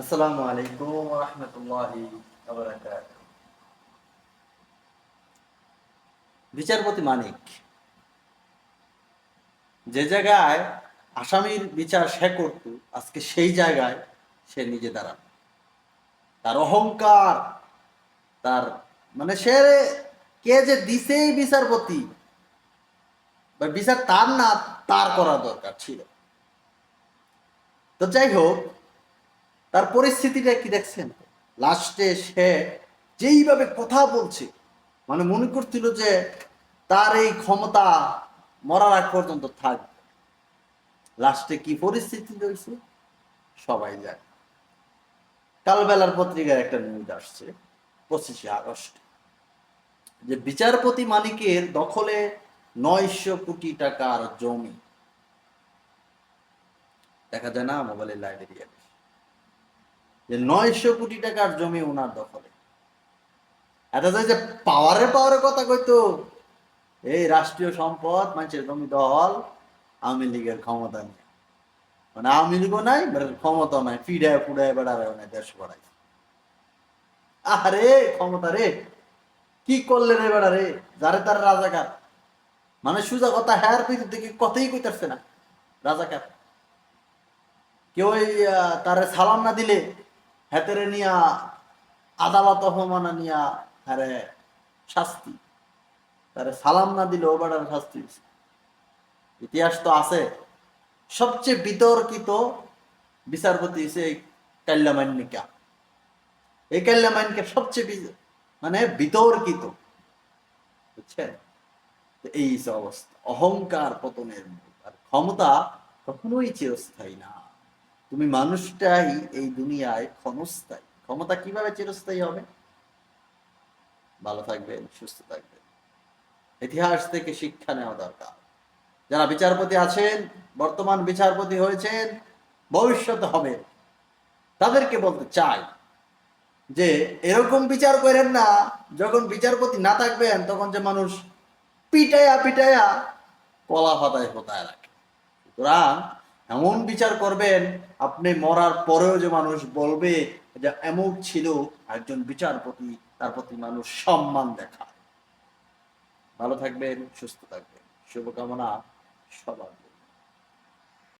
আসসালামু আলাইকুম রহমতুল্লাহি বিচারপতি মানিক, যে জায়গায় আসামির বিচার সে করত, আজকে সেই জায়গায় সে নিজে দাঁড়ান তার অহংকার, তার মানে সে কে যে দিছে বিচারপতি, বা বিচার তার না, তার করা দরকার ছিল। তো যাই হোক তার পরিস্থিতিটা কি দেখছেন? লাস্টে সে যেইভাবে কথা বলছে মানে মনে করছিল যে তার এই ক্ষমতা মরার আগ পর্যন্ত থাকবে। লাস্টে কি পরিস্থিতি রয়েছে? সবাই জানে। কালবেলার পত্রিকার একটা নিউজ আসছে, পঁচিশে আগস্ট, যে বিচারপতি মালিকের দখলে নয়শো কোটি টাকার জমি। দেখা যায় না মোবাইলের লাইব্রেরি যে নয়শো কোটি টাকার জমি ওনার দখলে। এটা যে পাওয়ারে পাওয়ারে কথা কইতো, এই রাষ্ট্রীয় সম্পদ, মানুষের জমি দল আওয়ামী লীগের ক্ষমতা নেই। মানে আওয়ামী লীগও নাই ক্ষমতা নাই পিড়ায় পুড়ায় বেড়ায় মানে দেশ বেড়ায় আরে ক্ষমতা রে, কি করলে রে বেড়া রে? যারে তার রাজাকার। মানে সুজা কথা, হ্যার বিরুদ্ধে কি কথাই কইতারছে না, রাজাকার। কেউ তারে সালাম না দিলে হেতেরে নিয়া, আদালত অপমানা নিয়া হারে শাস্তি। তারে সালাম না দিলে ও বেড়ার শাস্তি ইতিহাস তো আছে। সবচেয়ে বিতর্কিত বিচারপতি হচ্ছে এই কাল্যামান্নিকা এই কাল্যামান্নিকা সবচেয়ে মানে বিতর্কিত। বুঝছেন? এই অবস্থা। অহংকার পতনের মূল। আর ক্ষমতা কখনোই চিরস্থায়ী না। তুমি মানুষটাই এই দুনিয়ায় ক্ষণস্থায়ী। ক্ষমতা কীভাবে চিরস্থায়ী হবে? ভালো থাকবেন, সুস্থ থাকবেন। ইতিহাস থেকে শিক্ষা নেওয়া দরকার। যারা বিচারপতি আছেন, বর্তমান বিচারপতি হয়েছেন ভবিষ্যতে হবে। তাদেরকে বলতে চাই যে, এরকম বিচার করেন না, যখন বিচারপতি না থাকবেন, তখন যে মানুষ পিটায়া পিটায়া কলা পাতায় হতায় রাখে। সুতরাং এমন বিচার করবেন, আপনি মরার পরেও যে মানুষ বলবে, যে এমন ছিল, একজন বিচারপতি, তার প্রতি মানুষ সম্মান দেখা ভালো থাকবেন, সুস্থ থাকবেন। শুভকামনা সবার।